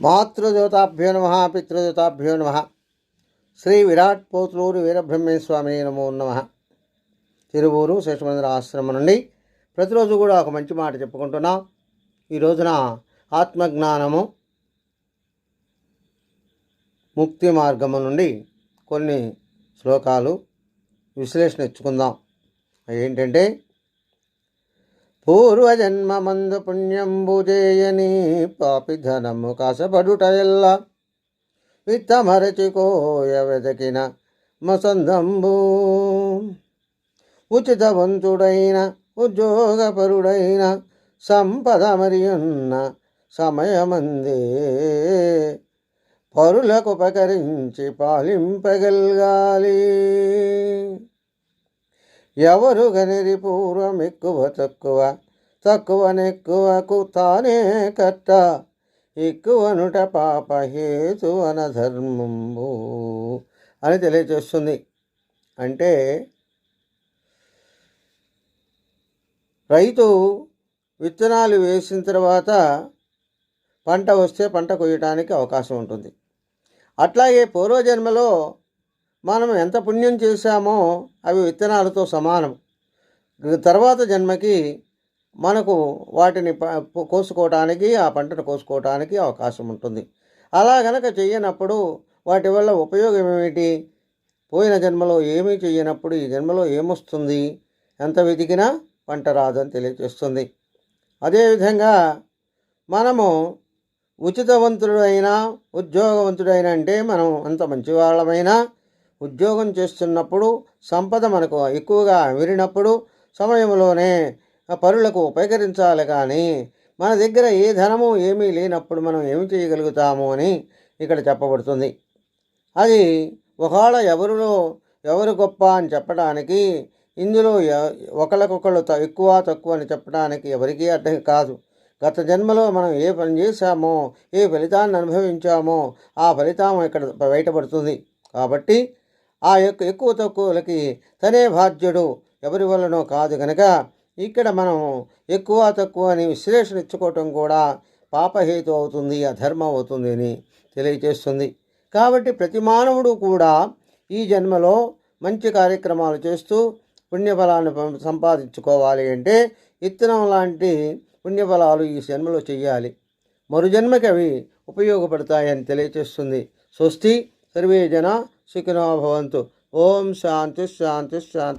మాతృదేవతాభ్యో నమ పితృదేవతాభ్యో నమ. శ్రీ విరాట్ పోతులూరు వీరబ్రహ్మేస్వామి నమో నమ. తిరువూరు శేషమందిర ఆశ్రమం నుండి ప్రతిరోజు కూడా ఒక మంచి మాట చెప్పుకుంటున్నాం. ఈ రోజున ఆత్మజ్ఞానము ముక్తి మార్గము నుండి కొన్ని శ్లోకాలు విశ్లేషణ ఇచ్చుకుందాం. ఏంటంటే పూర్వజన్మమందు పుణ్యంబు చేయని పాపి ధనము కాసపడుట ఎల్ల విత్తమరచికోయ వెదకిన మసందంబు. ఉచితవంతుడైన ఉద్యోగపరుడైన సంపద మరియున్న సమయమందే. పరులకు ఉపకరించి పాలింపగలగాలి. ఎవరు గనిరి పూర్వం ఎక్కువ తక్కువ తక్కువనెక్కువకు తానే కట్ట. ఎక్కువనుట పాప హేతు అనధర్మంబు అని తెలియజేస్తుంది. అంటే రైతు విత్తనాలు వేసిన తర్వాత పంట వస్తే పంట కొయ్యటానికి అవకాశం ఉంటుంది. అట్లాగే పూర్వజన్మలో మనం ఎంత పుణ్యం చేశామో అవి విత్తనాలతో సమానం. తర్వాత జన్మకి మనకు వాటిని కోసుకోవటానికి ఆ పంటను కోసుకోవటానికి అవకాశం ఉంటుంది. అలా గనక చేయనప్పుడు వాటి వల్ల ఉపయోగం ఏమిటి? పోయిన జన్మలో ఏమీ చేయనప్పుడు ఈ జన్మలో ఏమొస్తుంది? ఎంత వెతికినా పంట రాదని తెలియజేస్తుంది అదేవిధంగా మనము ఉచితవంతుడైనా ఉద్యోగవంతుడైనా అంటే మనం అంత మంచివాళ్ళమైనా ఉద్యోగం చేస్తున్నప్పుడు సంపద మనకు ఎక్కువగా విరినప్పుడు సమయంలోనే పరులకు ఉపకరించాలి కానీ మన దగ్గర ఏ ధనము ఏమీ లేనప్పుడు మనం ఏమి చేయగలుగుతాము అని ఇక్కడ చెప్పబడుతుంది. అది ఒకవేళ ఎవరిలో ఎవరు గొప్ప అని చెప్పడానికి ఇందులో ఒకరికొకళ్ళు ఎక్కువ తక్కువ అని చెప్పడానికి ఎవరికీ అర్థం కాదు. గత జన్మలో మనం ఏ పని చేశామో ఏ ఫలితాన్ని అనుభవించామో ఆ ఫలితం ఇక్కడ బయటపడుతుంది. కాబట్టి ఆ యొక్క ఎక్కువ తక్కువలకి తనే బాధ్యుడు. ఎవరి వల్లనో కాదు కనుక ఇక్కడ మనం ఎక్కువ తక్కువ అని విశ్లేషణ ఇచ్చుకోవటం కూడా పాపహేతు అవుతుంది అధర్మం అవుతుంది అని తెలియజేస్తుంది. కాబట్టి ప్రతి మానవుడు కూడా ఈ జన్మలో మంచి కార్యక్రమాలు చేస్తూ పుణ్యఫలాన్ని సంపాదించుకోవాలి అంటే ఇత్తనం లాంటి పుణ్యఫలాలు ఈ జన్మలో చేయాలి మరు జన్మకి అవి ఉపయోగపడతాయని తెలియజేస్తుంది. స్వస్తి సర్వే జన సుఖినో భవంతు. ఓం శాంతి శాంతి శాంతి.